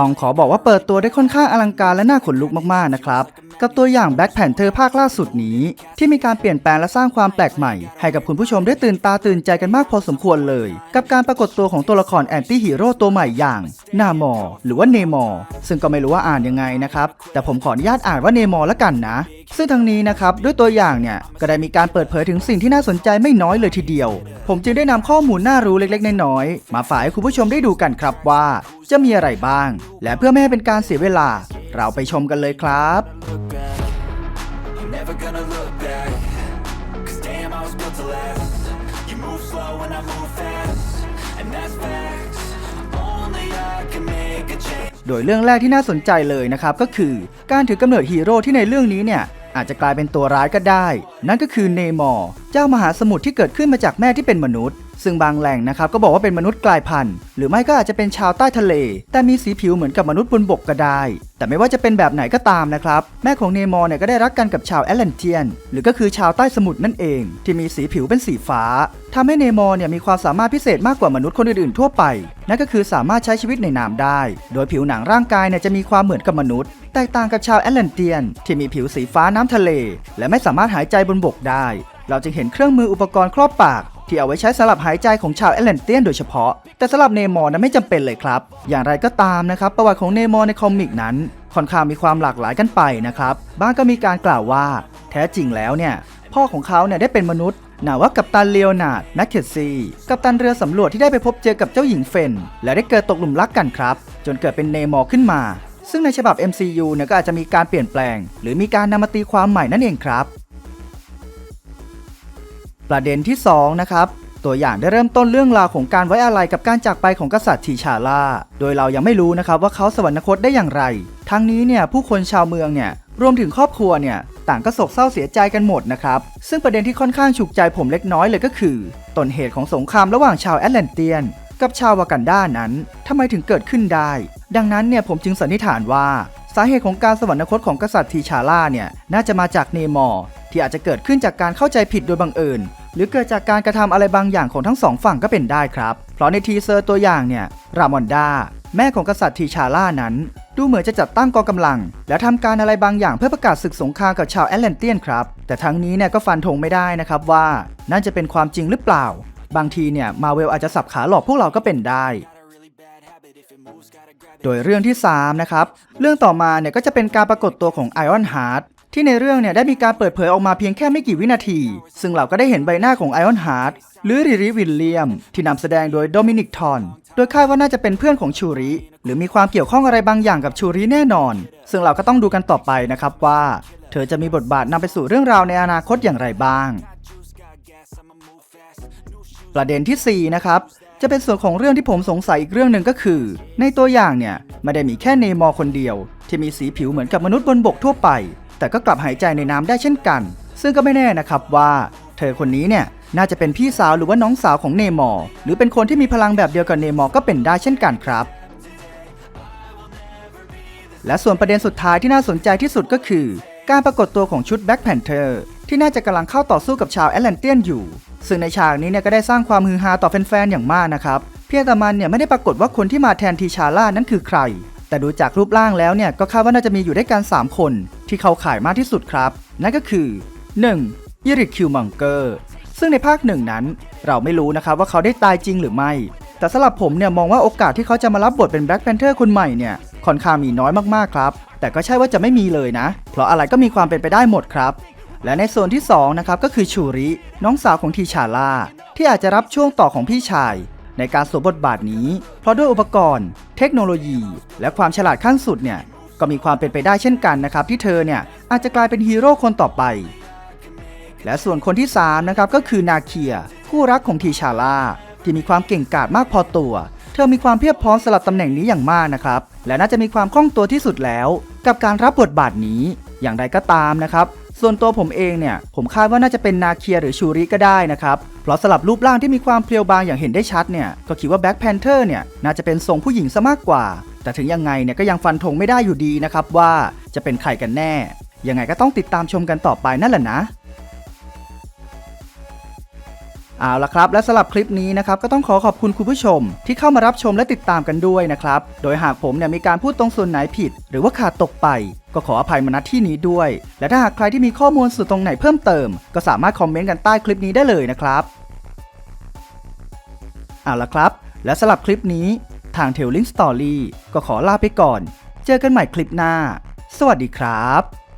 ต้องขอบอกว่าเปิดตัวได้ค่อนข้างอลังการและน่าขนลุกมากๆนะครับกับตัวอย่าง Black Panther ภาคล่าสุดนี้ ที่มีการเปลี่ยนแปลงและสร้างความแปลกใหม่ ให้กับคุณผู้ชมได้ตื่นตาตื่นใจกันมากพอสมควรเลย กับการปรากฏตัวของตัวละครแอนตี้ฮีโร่ตัวใหม่อย่างนามอหรือว่าเนมอซึ่งก็ไม่รู้ว่าอ่านยังไงนะครับ แต่ผมขออนุญาตอ่านว่าเนมอละกันนะ ซึ่งทางนี้นะครับด้วยตัวอย่างเนี่ยก็ได้มีการเปิดเผยถึงสิ่งที่น่าสนใจไม่น้อยเลยทีเดียว ผมจึงได้นำข้อมูลน่ารู้เล็กๆน้อยๆมาฝากให้คุณผู้ชมได้ดูกันครับว่า จะมีอะไรบ้าง และเพื่อไม่ให้เป็นการเสียเวลา เราไปชมกันเลยครับ slow and I move fast. And that's facts. Only I can make a change. โดยเรื่องแรกที่น่าสนใจเลยนะครับ ก็คือการถือกำเนิดฮีโร่ที่ในเรื่องนี้เนี่ย อาจจะกลายเป็นตัวร้ายก็ได้ นั่นก็คือเนมอร์เจ้ามหาสมุทรที่เกิดขึ้นมาจากแม่ที่เป็นมนุษย์ ซึ่งบางแหล่งนะครับก็บอกว่าเป็นมนุษย์กลายพันธุ์ หรือไม่ก็อาจจะเป็นชาวใต้ทะเล แต่มีสีผิวเหมือนกับมนุษย์บนบกก็ได้ แต่ไม่ว่าจะเป็นแบบไหนก็ตามนะครับแม่ของเนมอร์เนี่ยก็ได้รักกันกับชาวแอตแลนเทียน หรือก็คือชาวใต้สมุทรนั่นเอง ที่มีสีผิวเป็นสีฟ้าทำให้เนมอร์เนี่ยมีความสามารถพิเศษมากกว่ามนุษย์คนอื่นๆทั่วไป นั่นก็คือสามารถใช้ชีวิตในน้ำได้ โดยผิวหนังร่างกายเนี่ยจะมีความเหมือนกับมนุษย์แตกต่างกับชาวแอตแลนเทียน ที่มีผิวสีฟ้าน้ำทะเล และไม่สามารถหายใจบนบกได้ เราจึงเห็นเครื่องมืออุปกรณ์ครอบปาก ที่เอาไว้ใช้สำหรับหายใจของชาวแอตแลนเทียนโดยเฉพาะ แต่สำหรับเนมอร์นั้นไม่จำเป็นเลยครับ อย่างไรก็ตามนะครับประวัติของเนมอร์ในคอมิกนั้น ค่อนข้างมีความหลากหลายกันไปนะครับบ้างก็มีการกล่าวว่า แท้จริงแล้วเนี่ยพ่อของเขาเนี่ยได้เป็นมนุษย์นาว่ากัปตันเลโอนาร์ดแมคเคสซีกัปตันเรือสำรวจที่ได้ไปพบเจอกับเจ้าหญิงเฟน และได้เกิดตกหลุมรักกันครับ จนเกิดเป็นเนมอร์ขึ้นมา ซึ่งในฉบับ MCU เนี่ยก็อาจจะมีการเปลี่ยนแปลง หรือมีการนำมาตีความใหม่นั่นเองครับ ประเด็นที่ 2 นะครับ ตัวอย่างได้เริ่มต้นเรื่องราวของการไว้อาลัยกับการจากไปของกษัตริย์ทีชาลา โดยเรายังไม่รู้นะครับว่าเขาสวรรคตได้อย่างไร ทั้งนี้เนี่ยผู้คนชาวเมืองเนี่ยรวมถึงครอบครัวเนี่ยต่างก็โศกเศร้าเสียใจกันหมดนะครับ ซึ่งประเด็นที่ค่อนข้างฉุกใจผมเล็กน้อยเลยก็คือ ต้นเหตุของสงครามระหว่างชาวแอตแลนเทียน กับชาววากันดานั้นทำไมถึงเกิดขึ้นได้ ดังนั้นเนี่ยผมจึงสันนิษฐานว่า สาเหตุของการสวรรคตของกษัตริย์ทีชาล่าเนี่ยน่าจะมาจากเนมอร์ที่อาจจะเกิดขึ้นจากการเข้าใจผิดโดยบังเอิญ หรือเกิดจากการกระทำอะไรบางอย่างของทั้งสองฝั่งก็เป็นได้ครับ เพราะในทีเซอร์ตัวอย่างเนี่ยรามอนดาแม่ของกษัตริย์ทีชาล่านั้น ดูเหมือนจะจัดตั้งกองกำลัง และทำการอะไรบางอย่างเพื่อประกาศศึกสงครามกับชาวแอตแลนเทียนครับ แต่ทั้งนี้เนี่ยก็ฟันธงไม่ได้นะครับว่านั่นจะเป็นความจริงหรือเปล่า บางทีเนี่ยมาเวลอาจจะสับขาหลอกพวกเราก็เป็นได้ โดยเรื่องที่ 3 นะครับ เรื่องต่อมาเนี่ยก็จะเป็นการปรากฏตัวของไอออนฮาร์ด ที่ในเรื่องเนี่ยได้มีการเปิดเผยออกมาเพียงแค่ไม่กี่วินาที ซึ่งเราก็ได้เห็นใบหน้าของไอออนฮาร์ดหรือริริวิลเลียม ที่นำแสดงโดยโดมินิกทอน โดยคาดว่าน่าจะเป็นเพื่อนของชูริ หรือมีความเกี่ยวข้องอะไรบางอย่างกับชูริแน่นอน ซึ่งเราก็ต้องดูกันต่อไปนะครับว่า เธอจะมีบทบาทนำไปสู่เรื่องราวในอนาคตอย่างไรบ้าง ประเด็นที่ 4 นะครับจะเป็นส่วนของเรื่องที่ผมสงสัยอีกเรื่องหนึ่งก็คือ ในตัวอย่างเนี่ยไม่ได้มีแค่เนมอคนเดียว ที่มีสีผิวเหมือนกับมนุษย์บนบกทั่วไป แต่ก็กลับหายใจในน้ำได้เช่นกัน ซึ่งก็ไม่แน่นะครับว่าเธอคนนี้เนี่ยน่าจะเป็นพี่สาวหรือว่าน้องสาวของเนมอร์หรือเป็นคนที่มีพลังแบบเดียวกับเนมอร์ก็เป็นได้เช่นกันครับ และส่วนประเด็นสุดท้ายที่น่าสนใจที่สุดก็คือ การปรากฏตัวของชุด Black Panther ที่น่าจะกำลังเข้าต่อสู้กับชาวแอตแลนเทียนอยู่ ซึ่งในฉากนี้เนี่ยก็ได้สร้างความฮือฮาต่อแฟนๆอย่างมากนะครับเพียงแต่มันเนี่ยไม่ได้ปรากฏว่าคนที่มาแทนทีชาร่านั้นคือใคร แต่ดูจากรูปร่างแล้วเนี่ยก็คาดว่าน่าจะมีอยู่ด้วยกัน3คน ที่เขาขายมากที่สุดครับ นั่นก็คือ 1. อิริคิวมังเกอร์ซึ่งในภาคหนึ่งนั้น เราไม่รู้นะครับว่าเขาได้ตายจริงหรือไม่ แต่สำหรับผมเนี่ยมองว่าโอกาสที่เขาจะมารับบทเป็น Black Panther คนใหม่เนี่ยค่อนข้างมีน้อยมากๆครับ แต่ก็ใช่ว่าจะไม่มีเลยนะ เพราะอะไรก็มีความเป็นไปได้หมดครับ และในโซนที่2นะครับก็คือชูริ น้องสาวของทีชาร่าที่อาจจะรับช่วงต่อของพี่ชาย ในการสวมบทบาทนี้ เพราะด้วยอุปกรณ์ เทคโนโลยี และความฉลาดขั้นสุดเนี่ย ก็มีความเป็นไปได้เช่นกันนะครับที่เธอเนี่ยอาจจะกลายเป็นฮีโร่คนต่อไป และส่วนคนที่3นะครับก็คือนาเคียคู่รักของทีชาร่าที่มีความเก่งกาจมากพอตัว เธอมีความเพียบพร้อมสำหรับตำแหน่งนี้อย่างมากนะครับ และน่าจะมีความคล่องตัวที่สุดแล้ว กับการรับบทบาทนี้ อย่างไรก็ตามนะครับ ส่วนตัวผมเองเนี่ย ผมคาดว่าน่าจะเป็นนาเคียหรือชูริก็ได้นะครับ เพราะสลับรูปร่างที่มีความเพรียวบางอย่างเห็นได้ชัดเนี่ย ก็คิดว่าแบ็คแพนเทอร์เนี่ย น่าจะเป็นทรงผู้หญิงซะมากกว่า แต่ถึงยังไงเนี่ยก็ยังฟันธงไม่ได้อยู่ดีนะครับว่าจะเป็นใครกันแน่ ยังไงก็ต้องติดตามชมกันต่อไปนั่นแหละนะเอาละครับ และสำหรับคลิปนี้นะครับก็ต้องขอขอบคุณคุณผู้ชม ที่เข้ามารับชมและติดตามกันด้วยนะครับ โดยหากผมเนี่ยมีการพูดตรงส่วนไหนผิด หรือว่าขาดตกไป ก็ขออภัยมาณที่นี้ด้วย และถ้าหากใครที่มีข้อมูลส่วนตรงไหนเพิ่มเติม ก็สามารถคอมเมนต์กันใต้คลิปนี้ได้เลยนะครับเอาละครับ และสำหรับคลิปนี้าง Telling Story ก็ขอลาไปก่อน เจอกันใหม่คลิปหน้า สวัสดีครับ